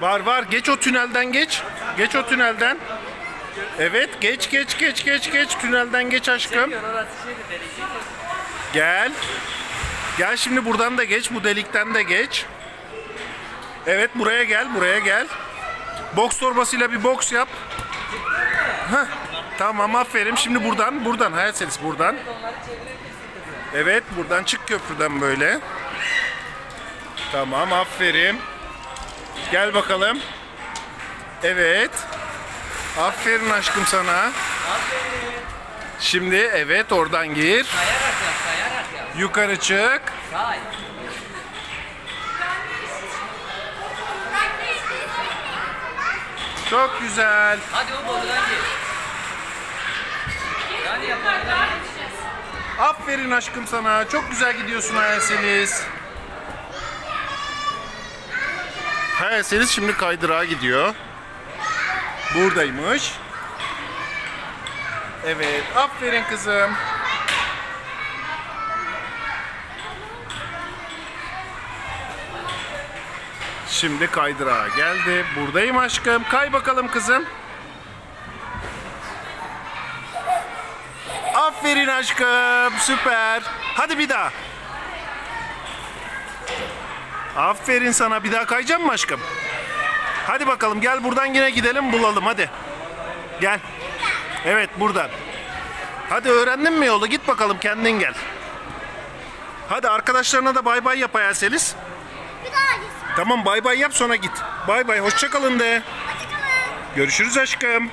Var var. Geç o tünelden geç. Geç o tünelden. Evet geç geç geç geç geç tünelden geç aşkım. Gel. Gel şimdi buradan da geç. Bu delikten de geç. Evet buraya gel. Buraya gel. Boks torbasıyla bir boks yap. Heh, tamam aferin. Şimdi buradan buradan. Hayal serisi buradan. Evet buradan çık köprüden böyle. Tamam aferin. Gel bakalım. Evet. Aferin aşkım sana. Şimdi evet oradan gir. Kayarak yap, kayarak yap. Yukarı çık. Çok güzel. Hadi o borudan gir. Hadi yap oradan gir. Aferin aşkım sana. Çok güzel gidiyorsun Hayalseniz. Hayalseniz şimdi kaydırağa gidiyor. Buradaymış. Evet. Aferin kızım. Şimdi kaydırağa geldi. Buradayım aşkım. Kay bakalım kızım. Aferin aşkım. Süper. Hadi bir daha. Aferin sana. Bir daha kayacak mı aşkım? Hadi bakalım gel buradan yine gidelim bulalım hadi. Gel. Evet buradan. Hadi öğrendin mi yolu? Git bakalım kendin gel. Hadi arkadaşlarına da bay bay yap Ayaselis. Bir daha gitsin. Tamam bay bay yap sonra git. Bay bay hoşça kalın de. Hoşçakalın. Görüşürüz aşkım.